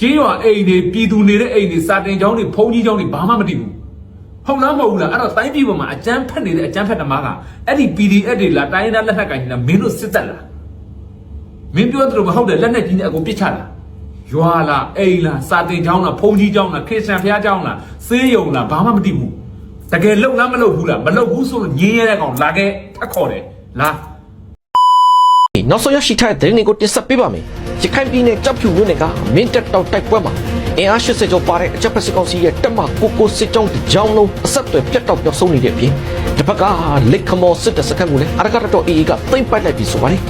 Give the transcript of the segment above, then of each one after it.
ကျေးရွာအိမ်တွေပြည်သူနေတဲ့အိမ်တွေစာတင်ကျောင်းတွေဘုံကြီးကျောင်းတွေဘာမှမတည်ဘူးဟုတ်လားမဟုတ်ဘူးလားအဲ့တော့တိုင်းပြည်ပေါ်မှာအကြမ်းဖက်နေတဲ့အကြမ်းဖက်သမားကအဲ့ဒီ PDF တွေလားတိုင်းသားလက်ထက်ကင်လားမင်းတို့စစ်တပ်လားမင်းပြောသလိုမဟုတ်တယ်လက်နဲ့ကြီးနဲ့အကုန်ပစ်ချတာရွာလားအိမ်လားစာတင်ကျောင်းလားဘုံကြီးကျောင်းလားခရစ်ယာန်ဘုရားကျောင်းလားစေးရုံလားဘာမှမတည်ဘူးတကယ်လုံလားမလုံဘူးလားမလုံဘူးဆိုလို့ညင်းရတဲ့ကောင်လာခဲ့ထက်ခေါ်တယ်လား နောက်ဆုံးရရှိထားတဲ့သတင်းတွေကိုတင်ဆက်ပေးပါမယ်။ရခိုင်ပြည်နယ်ကြောက်ဖြူမြို့နယ်ကမင်းတပ်တောက်တိုက်ပွဲမှာအင်အား80ကျော်ပါတဲ့အကြပ်ဖက်စစ်ကောင်စီရဲ့တပ်မကိုကိုစစ်ကြောင်းတစ်ကြောင်းလုံးအဆက်အသွယ်ပြတ်တောက်ပြောက်ဆုံးနေတဲ့အပြင်တစ်ဖက်ကလက်ခမော်စစ်တပ်စခန်းကိုလည်းအရကတတော်အေအေကသိမ့်ပိုက်လိုက်ပြီးဆိုပါတယ်။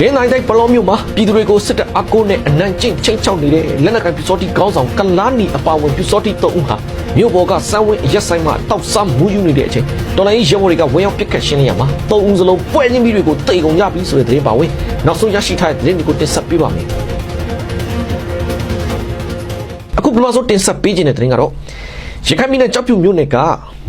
ဒင်းနိုင်တိုင်းပလောမျိုးမှာပြည်သူတွေကိုစစ်တပ်အကိုနဲ့အနံ့ကျင့်ချင်းချောက်နေတဲ့လက်နက်ကိုင်ပြူစောတိခေါင်းဆောင်ကလာနီအပါဝင်ပြူစောတိတုံးဦးဟာမြို့ပေါ်ကစမ်းဝင်းရက်ဆိုင်မှာတောက်စားမူးယူနေတဲ့အချိန်တော်လိုင်းရဲဘော်တွေကဝင်ရောက်ပစ်ခတ်ရှင်းနေရမှာတုံးဦးစလုံးပွဲချင်းပြီးတွေကိုတိတ်ကုန်ကြပြီဆိုတဲ့သတင်းပါဝင်နောက်ဆုံးရရှိထားတဲ့သတင်းတွေကိုတင်ဆက်ပေးပါမယ်အခုဘလော့ဆိုတင်ဆက်ပေးခြင်းတဲ့သတင်းကတော့ ရခိုင်ပြည်နယ်ကြောက်ဖြူမြို့နယ်က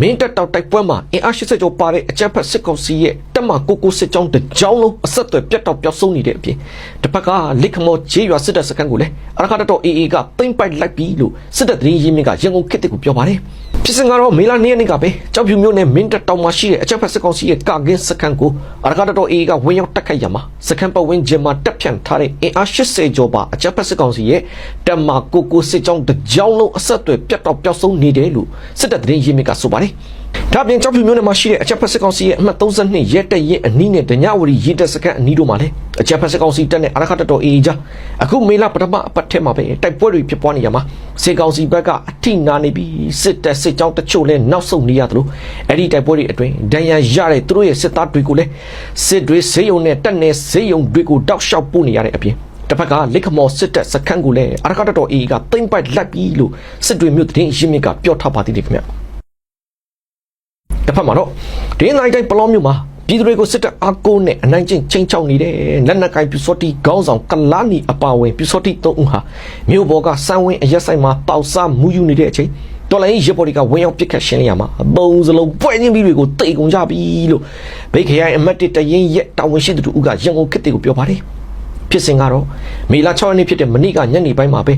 မင်းတပ်တောက်တိုက်ပွဲမှာအင်အား80ကျော်ပါတဲ့အကြမ်းဖက်စစ်ကောင်စီရဲ့တပ်မကိုကိုစစ်ကြောင်းတစ်ကြောင်းလုံးအဆက်အသွယ်ပြတ်တောက်ပျောက်ဆုံးနေတဲ့အပြင်တစ်ဖက်ကလက်ခမော်ဂျေးရွာစစ်တပ်စခန်းကိုလည်းအရခတတော်အေအေကသိမ့်ပိုက်လိုက်ပြီလို့စစ်တပ်သတင်းရင်းမြစ်ကရန်ကုန်ခေတ်ကိုပြောပါတယ် ဖြစ်စဉ်ကတော့မေလ2ရက်နေ့ကပဲကြောက်ဖြူမြို့နယ်မင်းတပ်တောင်မှာရှိတဲ့အကြမ်းဖက်စစ်ကောင်စီရဲ့ကာကင်းစခန်းကိုအရခတတော်အေအေကဝင်ရောက်တက်ခိုက်ရမှာစခန်းပတ်ဝန်းကျင်မှာတက်ဖြန့်ထားတဲ့အင်အား80ကျော်ပါအကြမ်းဖက်စစ်ကောင်စီရဲ့တပ်မကိုကိုစစ်ကြောင်းတစ်ကြောင်းလုံးအဆက်အသွယ်ပြတ်တောက်ပျောက်ဆုံးနေတယ်လို့စစ်တပ်သတင်းရင်းမြစ်ကဆိုပါတယ်ဒါပြင်ကြောက်ဖြူမြို့နယ်မှာရှိတဲ့အကြမ်းဖက်စစ်ကောင်စီရဲ့အမှတ်32ရဲတပ်ရဲအနီးနဲ့ဒညဝရီရဲတပ်စခန်းအနီးတို့မှာလည်းအကြမ်းဖက်စစ်ကောင်စီတပ်နဲ့အရခတတော်အေအေကြားအခုမေလပထမအပတ်ထဲမှာပဲတိုက်ပွဲတွေဖြစ်ပွားနေရမှာစေကောင်စီဘက်ကအထိနာနေပြီးစစ်တပ်စစ်ကြောင်းတချို့လည်းနောက်ဆုတ်နေရသလိုအဲ့ဒီတိုက်ပွဲတွေအတွင်းဒဏ်ရာရတဲ့သူတို့ရဲ့စစ်သားတွေကိုလည်းစစ်တွေဈေးရုံနဲ့တပ်နယ်ဈေးရုံတွေကိုတောက်လျှောက်ပို့နေရတဲ့အပြင်တစ်ဖက်ကလက်ခမော်စစ်တပ်စခန်းကိုလည်းအရခတတော်အေအေကသိမ့်ပိုက်လိုက်ပြီလို့စစ်တွေမြို့သတင်းရင်းမြစ်ကပြောထားပါသေးတယ်ခင်ဗျ တစ်ဖက်မှာတော့ဒင်းနိုင်တိုင်းပလောမျိုးမှာပြည်သူတွေကိုစစ်တပ်အကိုနဲ့အနိုင်ကျင့်ချင်းချောက်နေတဲ့လက်နက်ကိုင်ပြူစောတိခေါင်းဆောင်ကလာနီအပါဝင်ပြူစောတိသုံးဦးဟာမြို့ပေါ်ကစမ်းဝင်းအရက်ဆိုင်မှာပေါက်စားမူးယူနေတဲ့အချိန်တော်လိုင်းရဲဘော်တွေကဝင်ရောက်ပစ်ခတ်ရှင်းနေရမှာအပုံစလုံးပွဲချင်းပြီးတွေကိုတိတ်ကုန်ကြပြီလို့ဗိတ်ခရိုင်အမတ်တစ်တရင်ရက်တာဝန်ရှိသူတို့ကရန်ကုန်ခေတ်တွေကိုပြောပါတယ်ဖြစ်စဉ်ကတော့မေလ6ရက်နေ့ဖြစ်တဲ့မနေ့ကညနေပိုင်းမှာပဲ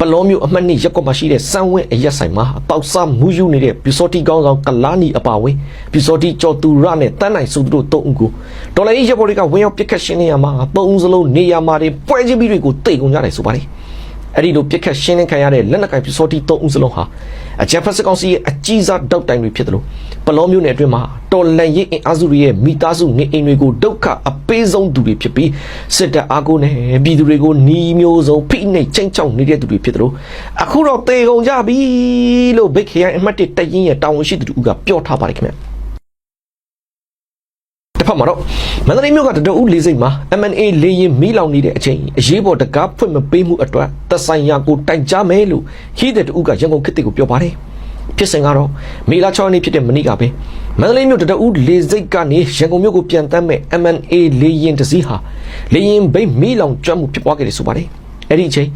ပလောမျိုးအမှတ်နှစ်ရက်ကွက်မှာရှိတဲ့စမ်းဝင်းအရက်ဆိုင်မှာပေါက်စားမူးယူနေတဲ့ပြူစောတိကောင်းဆောင်ကလာနီအပါဝင်ပြူစောတိကျော်သူရနဲ့တန်းနိုင်စုသူတို့တုံးဦးကိုဒေါ်လာရေးရက်ဘော်တွေကဝင်ရောက်ပစ်ခတ်ရှင်းနေရမှာပုံဦးစလုံးနေရာမှာတွေပွဲချင်းပြီးတွေကိုတိတ်ကုန်ကြတယ်ဆိုပါတယ်အဲ့ဒီလိုပြစ်ခတ်ရှင်းလင်းခံရတဲ့လက်နက်ကင်ပြူစောတိတုံးဦးစလုံးဟာအကြံဖက်စကောင်စီရဲ့အကြီးစားတောက်တိုင်တွေဖြစ်တယ်လို့ ပလောမျိုးနယ်အတွင်းမှာတော်လန်ရေးအင်အားစုတွေရဲ့မိသားစုနေအိမ်တွေကိုဒုက္ခအပေးဆုံးသူတွေဖြစ်ပြီးစစ်တပ်အားကိုနဲ့ပြည်သူတွေကိုหนีမျိုးစုံဖိနှိပ်ချိန်ချောက်နေတဲ့သူတွေဖြစ်တယ်လို့အခုတော့တေကုန်ကြပြီလို့ဘိတ်ခရိုင်အမှတ်1တရင်ရဲ့တာဝန်ရှိသူတို့ကပြောထားပါတယ်ခင်ဗျတစ်ဖက်မှာတော့မန္တလေးမြို့ကတတူဦးလေးစိတ်မှာ MNA လေရင်မီးလောင်နေတဲ့အချိန်အရေးပေါ်တကားဖွင့်မပေးမှုအတွက်သက်ဆိုင်ရာကိုတိုင်ကြားမယ်လို့ဟီးတဲ့တူကရန်ကုန်ခေတ်ကိုပြောပါတယ် ဖြစ်စဉ်ကတော့မေလ6ရက်နေ့ဖြစ်တဲ့မနေ့ကပဲမန္တလေးမြို့တတူဦးလေစိတ်ကနေရန်ကုန်မြို့ကိုပြန်တမ်းမဲ့ MNA လေရင်တစ်စီးဟာလေရင်ဘိတ်မီးလောင်ကျွမ်းမှုဖြစ်ပွားခဲ့တယ်ဆိုပါတယ်အဲ့ဒီအချိန်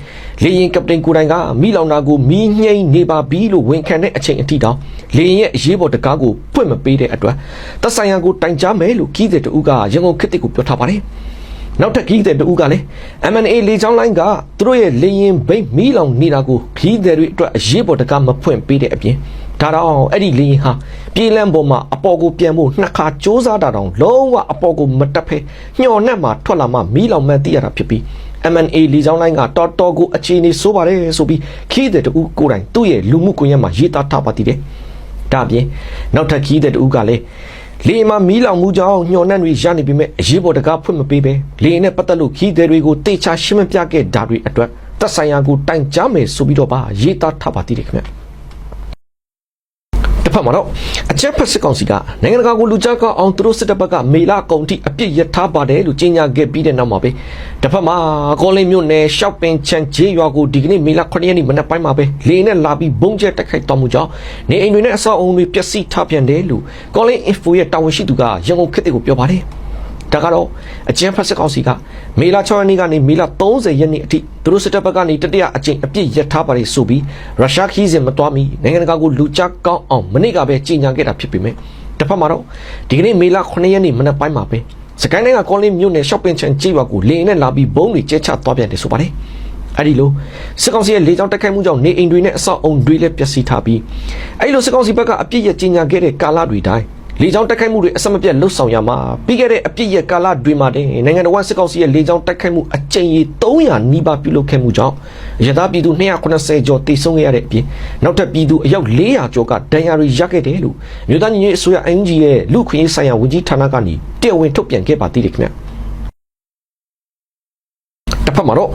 လေရင်ကပတိန်ကိုတိုင်ကမိလောင်တာကိုမီးငိမ့်နေပါပြီလို့ဝန်ခံတဲ့အချိန်အထိတောင်လေရင်ရဲ့အရေးပေါ်တကားကိုဖွင့်မပေးတဲ့အတွက်သက်ဆိုင်ရာကိုတိုင်ကြားမယ်လို့ကြီးတဲ့တူကရန်ကုန်ခေတ်ကိုပြောထားပါတယ် နောက်ထပ်ခီးတဲ့တူကလည်း M&A လေချောင်းလိုင်းကသူတို့ရဲ့လေရင်ဘိတ်မီးလောင်နေတာကိုခီးတဲ့တွေအတွက်အရေးပေါ်တကားမဖွင့်ပေးတဲ့အပြင်ဒါတော့အဲ့ဒီလေရင်ဟာပြေးလန်းပေါ်မှာအပေါ်ကိုပြန်ဖို့နှစ်ခါစ조사တာတောင်လုံးဝအပေါ်ကိုမတက်ဖဲညှော်နဲ့မှထွက်လာမှမီးလောင်မှန်းသိရတာဖြစ်ပြီး M&A လီချောင်းလိုင်းကတော်တော်ကိုအခြေအနေဆိုးပါတယ်ဆိုပြီးခီးတဲ့တူကိုယ်တိုင်သူ့ရဲ့လူမှုကွန်ရက်မှာရေးသားထားပါသေးတယ်ဒါအပြင်နောက်ထပ်ခီးတဲ့တူကလည်း လေမှာမီးလောင်မှုကြောင့်ညှော်နှံ့တွေရနေပြီမဲ့အရေးပေါ်တကားဖွင့်မပေးပဲလေနဲ့ပတ်သက်လို့ခီးတဲ့တွေကိုတေချာရှင်းမပြခဲ့တာတွေအတွက်သက်ဆိုင်ရာကိုတိုင်ကြားမယ်ဆိုပြီးတော့ပါရေးသားထားပါသေးတယ်ခင်ဗျ တစ်ဖက်မှာတော့အချက်ဖက်စစ်ကောင်စီကနိုင်ငံတကာကိုလူကြကောက်အောင်သူတို့စစ်တပ်ဘက်ကမေလာကုံတိအပြစ်ရထားပါတယ်လို့ကြေညာခဲ့ပြီးတဲ့နောက်မှာပဲတစ်ဖက်မှာကောလင်းမြို့နယ်ရှောက်ပင်ချန်ဂျေးရွာကိုဒီကနေ့မေလာ9ရက်နေ့မနက်ပိုင်းမှာပဲလေနဲ့လာပြီးဘုံကျဲတိုက်ခိုက်တော်မူကြောင်းနေအိမ်တွေနဲ့အဆောက်အုံတွေပျက်စီးထားပြန်တယ်လို့ကောလင်း info ရဲ့တာဝန်ရှိသူကရန်ကုန်ခေတ်ကိုပြောပါတယ် ဒါကတော့အကျန်းဖက်စစ်ကောင်စီကမေလ6ရက်နေ့ကနေမေလ30ရက်နေ့အထိသူတို့စစ်တပ်ဘက်ကနေတတိယအကြိမ်အပြစ်ရထားပါတယ်ဆိုပြီးရုရှားခီးစဉ်မတော်မီနိုင်ငံတကာကိုလူချကောင်းအောင်မနေ့ကပဲကြေညာခဲ့တာဖြစ်ပေမဲ့တစ်ဖက်မှာတော့ဒီကနေ့မေလ9ရက်နေ့မနက်ပိုင်းမှာပဲစကိုင်းတိုင်းကကောလင်းမြို့နယ်ရှော့ပင်ချန်ကြီးရွာကိုလေရင်နဲ့လာပြီးဘုံတွေကျဲချသွားပြန်တယ်ဆိုပါတယ်အဲ့ဒီလိုစစ်ကောင်စီရဲ့လေကြောင်းတိုက်ခိုက်မှုကြောင့်နေအိမ်တွေနဲ့အဆောက်အုံတွေလည်းပျက်စီးထားပြီးအဲ့ဒီလိုစစ်ကောင်စီဘက်ကအပြစ်ရကြီးညာခဲ့တဲ့ကာလတွေတိုင်း လေကြောင်းတိုက်ခိုက်မှုတွေအဆက်မပြတ်လှုပ်ဆောင်ရမှာပြီးခဲ့တဲ့အပြစ်ရကာလတွေမှာတင်နိုင်ငံတော်စစ်ကောင်စီရဲ့လေကြောင်းတိုက်ခိုက်မှုအကြိမ်ရေ300နီးပါးပြုလုပ်ခဲ့မှုကြောင့်ရသပြည်သူ290ကျော်တိဆုံးခဲ့ရတဲ့အပြင်နောက်ထပ်ပြည်သူအယောက်400ကျော်ကဒဏ်ရာတွေရခဲ့တယ်လို့မြို့သားညီညွတ်ရေးအစိုးရ NG ရဲ့လူခွင့်ရေးဆိုင်ရာဝန်ကြီးဌာနကနေတရားဝင်ထုတ်ပြန်ခဲ့ပါသေးတယ်ခင်ဗျာတစ်ဖ က်မှာတော့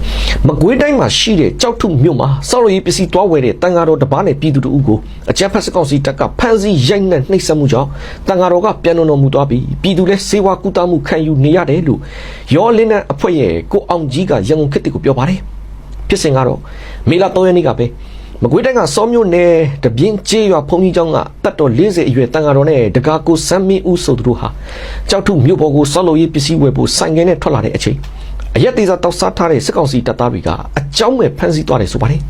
မကွေးတိုင်းမှာရှိတဲ့ကြောက်ထုမြို့မှာစောက်လို့ရေးပစ္စည်းတွားဝယ်တဲ့တန်ဃာတော်တစ်ပါးနဲ့ပြည်သူတို့ကိုအကြမ်းဖက်စစ်ကောင်စီတပ်ကဖမ်းဆီးရိုက်နှက်နှိပ်စက်မှုကြောင့်တန်ဃာတော်ကပြန်လုံတော်မူသွားပြီးပြည်သူလည်းစေဝါကူတာမှုခံယူနေရတယ်လို့ရောလင်းတဲ့အဖွဲ့ရဲ့ကိုအောင်ကြီးကရန်ကုန်ခေတ်တီကိုပြောပါတယ်ဖြစ်စဉ်ကတော့မေလ3ရက်နေ့ကပဲမကွေးတိုင်းကစောမြို့နယ်တပြင်းကျေးရွာဖုန်ကြီးကျောင်းကတပ်တော်40အရွယ်တန်ဃာတော်နဲ့တကားကိုစမ်းမင်းဦးဆိုသူတို့ဟာကြောက်ထုမြို့ပေါ်ကိုစောက်လို့ရေးပစ္စည်းဝယ်ဖို့ဆိုင်ကယ်နဲ့ထွက်လာတဲ့အချိန် အရက်သေးစားတောက်စားထားတဲ့စစ်ကောင်စီတပ်သားတွေကအကြောင်းမဲ့ဖမ်းဆီးသွားတယ်ဆိုပါတယ်။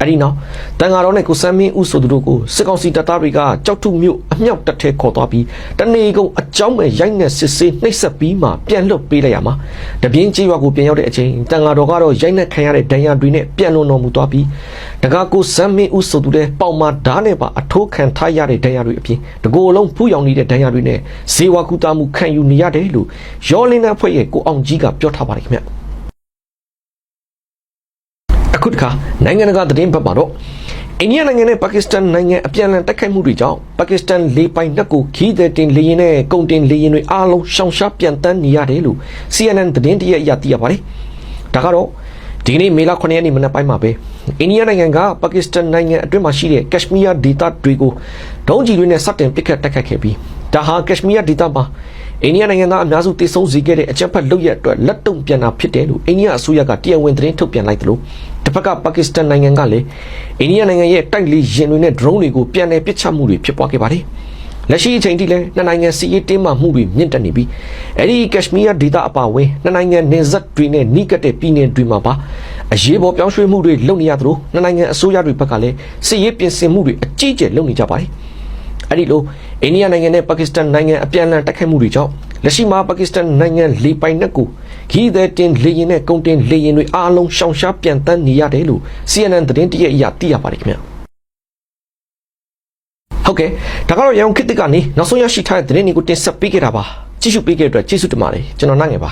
အဲဒီနောက်တန်ဃာတော်နဲ့ကိုစမ်းမင်းဦးဆိုသူတို့ကိုစစ်ကောင်စီတပ်သားတွေကကြောက်ထုမြို့အမြောက်တပ်ထဲခေါ်သွားပြီးတနေကုန်အကြောင်းမဲ့ရိုက်နှက်စစ်ဆေးနှိပ်စက်ပြီးမှပြန်လွတ်ပေးလိုက်ရမှာတပြင်းကြီးရွာကိုပြန်ရောက်တဲ့အချိန်တန်ဃာတော်ကတော့ရိုက်နှက်ခံရတဲ့ဒဏ်ရာတွေနဲ့ပြန်လွန်တော်မူသွားပြီးတကားကိုစမ်းမင်းဦးဆိုသူတဲ့ပေါင်မာဓာတ်နဲ့ပါအထိုးခံထားရတဲ့ဒဏ်ရာတွေအပြင်တကိုယ်လုံးဖူးယောင်နေတဲ့ဒဏ်ရာတွေနဲ့ဇေဝကူတာမှုခံယူနေရတယ်လို့ရောလင်းတဲ့အဖွဲ့ရဲ့ကိုအောင်ကြီးကပြောထားပါတယ်ခင်ဗျ။ အခုတခါနိုင်ငံတကာသတင်းဘက်မှာတော့အိန္ဒိယနိုင်ငံနဲ့ပါကစ္စတန်နိုင်ငံအပြန်အလှန်တိုက်ခိုက်မှုတွေကြောင့်ပါကစ္စတန်လေပိုင်နက်ကိုခီးတဲ့တင်လေရင်နဲ့ကုန်တင်လေရင်တွေအားလုံးရှောင်ရှားပြန်တန်းနေရတယ်လို့ CNN သတင်းတရက်အရသိရပါတယ်။ဒါကတော့ဒီကနေ့မေလ9ရက်နေ့မနက်ပိုင်းမှာပဲအိန္ဒိယနိုင်ငံကပါကစ္စတန်နိုင်ငံအတွင်းမှာရှိတဲ့ကက်ရှ်မီးယားဒေသတွေကိုဒုံးကျည်တွေနဲ့စတင်ပစ်ခတ်တိုက်ခိုက်ခဲ့ပြီးဒါဟာကက်ရှ်မီးယားဒေသမှာအိန္ဒိယနိုင်ငံသားအများစုတည်ဆုံစေခဲ့တဲ့အကြမ်းဖက်လုပ်ရက်အတွက်လက်တုံ့ပြန်တာဖြစ်တယ်လို့အိန္ဒိယအစိုးရကတရားဝင်သတင်းထုတ်ပြန်လိုက်တယ်လို့ တစ်ဖက်ကပါကစ္စတန်နိုင်ငံကလည်းအိန္ဒိယနိုင်ငံရဲ့တိုက်လေယာဉ်တွေနဲ့ drone တွေကိုပြန်လည်ပစ်ချမှုတွေဖြစ်ပွားခဲ့ပါတယ်။လက်ရှိအချိန်ထိလည်းနှစ်နိုင်ငံစီးရေးတင်းမာမှုတွေမြင့်တက်နေပြီးအဲဒီကက်ရှ်မီးယားဒေသအပါအဝင်နှစ်နိုင်ငံနေဆက်တွေနဲ့နှိကတ်တဲ့ပြည်နယ်တွေမှာပါအရေးပေါ်ပြောင်းရွှေ့မှုတွေလုပ်နေရသလိုနှစ်နိုင်ငံအစိုးရတွေဘက်ကလည်းစီးရေးပြင်ဆင်မှုတွေအကြီးအကျယ်လုပ်နေကြပါတယ်။အဲ့ဒီလိုအိန္ဒိယနိုင်ငံနဲ့ပါကစ္စတန်နိုင်ငံအပြန်အလှန်တိုက်ခိုက်မှုတွေကြောင့်လက်ရှိမှာပါကစ္စတန်နိုင်ငံလေပိုင်နက်ကို ခီးသည်တင်လေရင်နဲ့ကုန်တင်လေရင်တွေအားလုံးရှောင်ရှားပြန်တန်းနေရတယ်လို့ CNN သတင်းတရက်အရသိရပါတယ်ခင်ဗျာဟုတ်ကဲ့ဒါကတော့ရန်ကုန်ခေတ်သစ်ကနေနောက်ဆုံးရရှိထားတဲ့သတင်းတွေကိုတင်ဆက်ပေးခဲ့တာပါကြည့်ရှုပေးခဲ့တဲ့အတွက်ကျေးဇူးတင်ပါတယ်ကျွန်တော်နိုင်ငယ်ပါ